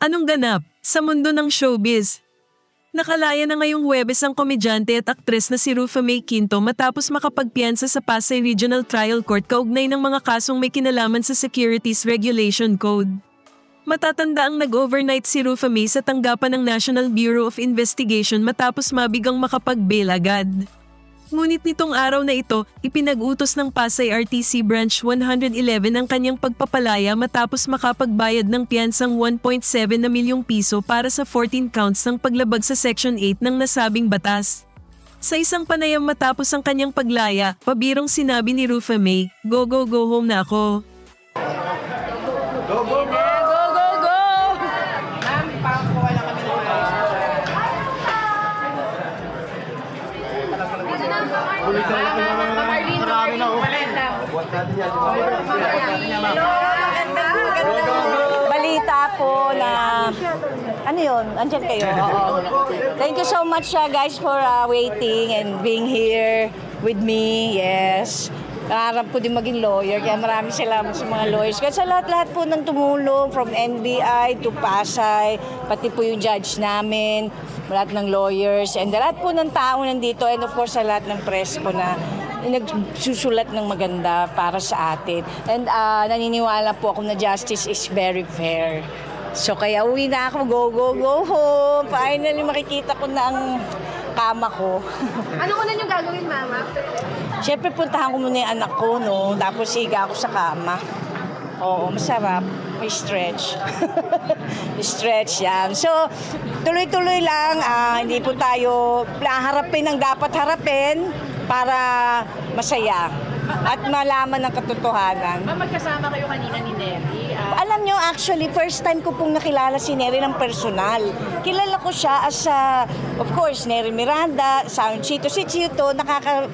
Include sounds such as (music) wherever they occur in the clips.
Anong ganap sa mundo ng showbiz? Nakalaya na ngayong Huwebes ang komedyante at aktres na si Rufa May Quinto matapos makapagpiyansa sa Pasay Regional Trial Court kaugnay ng mga kasong may kinalaman sa Securities Regulation Code. Matatanda ang nag-overnight si Rufa May sa tanggapan ng National Bureau of Investigation matapos mabigang makapag-bail agad. Ngunit nitong araw na ito, ipinag-utos ng Pasay RTC Branch 111 ang kanyang pagpapalaya matapos makapagbayad ng piyansang 1.7 na milyong piso para sa 14 counts ng paglabag sa Section 8 ng nasabing batas. Sa isang panayam matapos ang kanyang paglaya, pabirong sinabi ni Rufa May, Go go go home na ako. Go, go, go! Ma'am, pakakuha lang kami ng Marami na oh. Balita po na... Ano yun? Andyan kayo? (laughs) Oo. Thank you so much uh, guys for uh, waiting and being here with me. Yes. Nangarap ko din maging lawyer, kaya maraming salamat sa mga lawyers. Kaya sa lahat-lahat po ng tumulong, from NBI to Pasay, pati po yung judge namin, lahat ng lawyers, and lahat po ng tao nandito, and of course sa lahat ng press po na nagsusulat ng maganda para sa atin. And ah, naniniwala po ako na justice is very fair. So kaya uwi na ako, go, go, go home. Finally makikita ko na ang kama ko. Ano ko na yung gagawin, mama? Siyempre puntahan ko muna yung anak ko, no? Tapos higa ako sa kama. Oo, masarap. May stretch. (laughs) stretch yan. So, tuloy-tuloy lang. ah, hindi po tayo harapin ang dapat harapin para masaya at malaman ang katotohanan. Ma'am, magkasama kayo kanina ni Neri. Alam nyo, actually, first time ko pong nakilala si Neri ng personal. Kilala ko siya as, a, of course, Neri Miranda, Sound Chito. Si Chito, nakaka...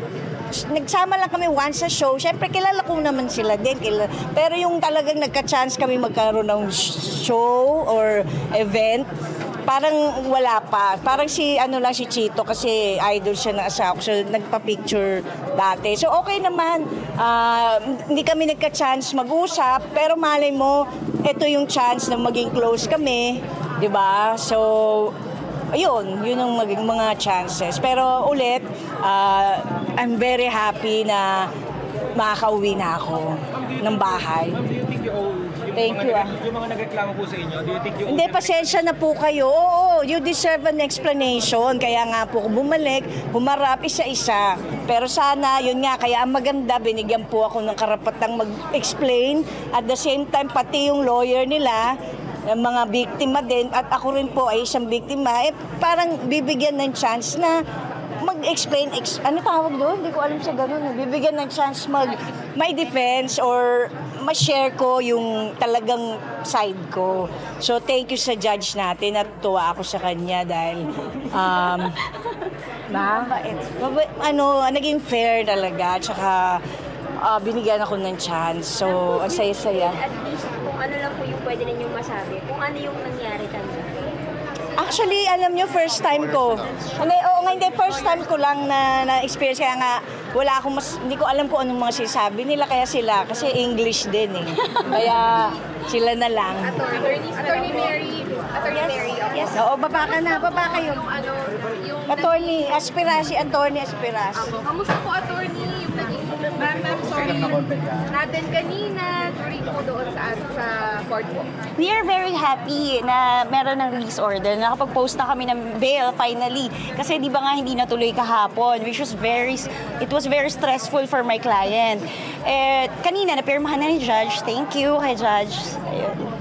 Nagsama lang kami once sa show. Siyempre, kilala ko naman sila din. Pero yung talagang nagka-chance kami magkaroon ng show or event, parang wala pa. Parang si ano lang si Chito kasi idol siya ng asawa ko. So nagpa-picture dati. So okay naman. Ah, hindi kami nagka-chance mag-usap pero malay mo ito yung chance na maging close kami, 'di ba? So ayun, yun ang maging mga chances. Pero ulit, ah, I'm very happy na makakauwi na ako ng bahay. Ma'am, you think you owe... Thank you, ah. Yung mga nagreklamo po sa inyo, do you think you Hindi, pasensya na po kayo. Oo, you deserve an explanation. Kaya nga po bumalik, humarap isa-isa. Pero sana, yun nga, kaya ang maganda, binigyan po ako ng karapatang mag-explain. At the same time, pati yung lawyer nila, ng mga biktima din, at ako rin po ay isang biktima, eh parang bibigyan ng chance na mag-explain, ex- ano tawag doon? Hindi ko alam sa ganun. Bibigyan ng chance mag, may defense or ma-share ko yung talagang side ko. So, thank you sa judge natin at tuwa ako sa kanya dahil um, mabait. Mabait, ano, naging fair talaga. Tsaka, ah, binigyan ako ng chance. So, ang saya-saya. At least kung ano lang po yung pwede ninyong masabi, kung ano yung nangyari. Actually, alam nyo, first time ko. Hindi, oo nga, hindi, first time ko lang na, na-experience. Kaya nga, wala akong mas, hindi ko alam kung anong mga sinasabi nila. Kaya sila, kasi English din eh. Kaya, sila na lang. Attorney, Attorney Mary, Attorney Mary. Yes. Oo, baba ka na, baba kayo. Yung ano, yung Attorney, aspirasi, attorney, aspirasi. Ako, kamusta po attorney yung naging ma'am, ma'am, sorry, natin kanina, during po doon sa, sa court po. We are very happy na meron ng release order. Nakapag-post na kami ng bail finally. Kasi di ba nga hindi natuloy kahapon, which was very, it was very stressful for my client. Eh, kanina, napirmahan na ni Judge. Thank you kay Judge. Ayun.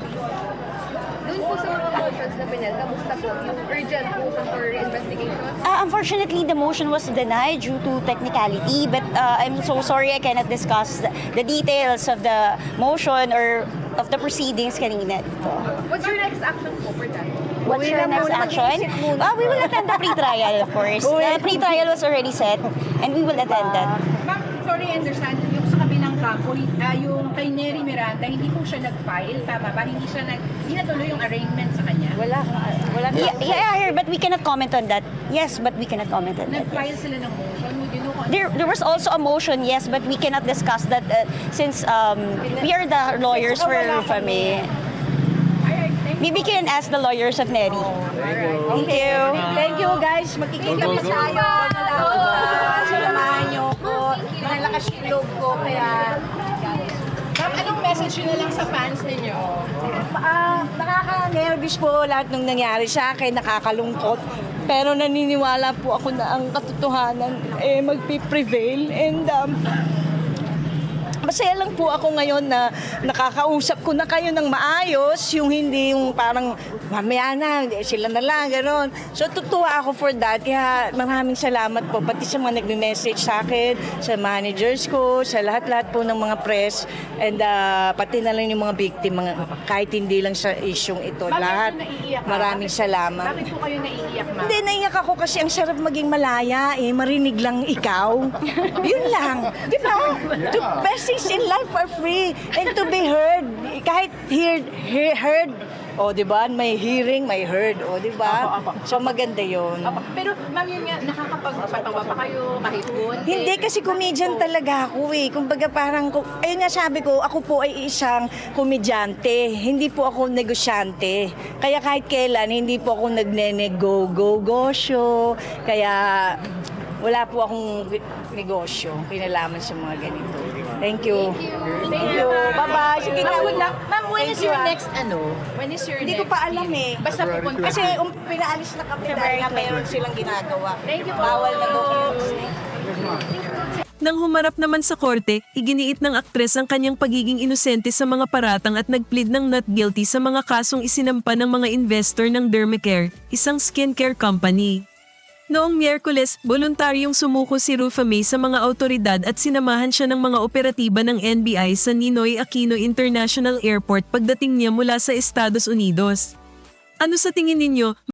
Pinel, kamusta po yung urgent po for investigation? Uh, unfortunately, the motion was denied due to technicality, but uh, I'm so sorry I cannot discuss the, the details of the motion or of the proceedings kanina dito. What's your next action po for that? What's your next action? Uh, we will attend the pre-trial, of course. The pre-trial was already set, and we will attend that. Ma'am, sorry, I understand. Yung sa kabilang kampo, ah, yung kay Neri Miranda, hindi po siya nag-file, tama ba? Hindi siya nag, hindi natuloy yung arraignment sa kanya. Wala, wala Yeah, yeah, yeah, but we cannot comment on that. Yes, but we cannot comment on that. Nag-file sila ng motion. Would you know kung ano There, there was also a motion, yes, but we cannot discuss that uh, since um, we are the lawyers for. Fame. Maybe you can ask the lawyers of Neri. Thank you. Thank you guys. Magkikita pa tayo. Message lang sa fans ninyo? Ah, nakaka-nervous po lahat ng nangyari sa akin, nakakalungkot. Pero naniniwala po ako na ang katotohanan eh magpi-prevail and um, Masaya lang po ako ngayon na nakakausap ko na kayo ng maayos, yung hindi yung parang mamaya na, sila na lang, gano'n. So tutuwa ako for that, kaya maraming salamat po, pati sa mga nagme-message sa akin, sa managers ko, sa lahat-lahat po ng mga press, and ah, pati na lang yung mga victim, mga, kahit hindi lang sa isyong ito, Bakit lahat. po naiiyak ka? Maraming Bakit- salamat. Bakit po kayo naiiyak, ma'am? Hindi, naiyak ako kasi ang sarap maging malaya eh. Marinig lang ikaw. (laughs) Yun lang. Di ba? The best things in life are free. And to be heard. Kahit heard, he- heard. O, di ba? May hearing, may heard. O, di ba? So, maganda yun. Pero ma'am, yun nga, nakakapagpatawa pa kayo kahit bunti. Hindi kasi comedian talaga ako eh. Kumbaga parang, ayun nga sabi ko, ako po ay isang komedyante. Hindi po ako negosyante. Kaya kahit kailan, hindi po ako nagne-go-go-go-show. Kaya wala po akong negosyo, kinalaman sa mga ganito. Thank you. Thank you. Bye-bye. Sige Ma'am, na. good luck. Ma'am, when is your ah. next ano? When is your Hindi ko next pa alam eh. Basta pupunta. Kasi um, pinaalis na kami dahil nga mayroon silang ginagawa. Thank you po. Bawal na doon. Nang humarap naman sa korte, iginiit ng aktres ang kanyang pagiging inosente sa mga paratang at nagplead ng not guilty sa mga kasong isinampa ng mga investor ng Dermacare, isang skincare company. Noong Miyerkules, voluntaryong sumuko si Rufa May sa mga autoridad at sinamahan siya ng mga operatiba ng NBI sa Ninoy Aquino International Airport pagdating niya mula sa Estados Unidos. Ano sa tingin ninyo,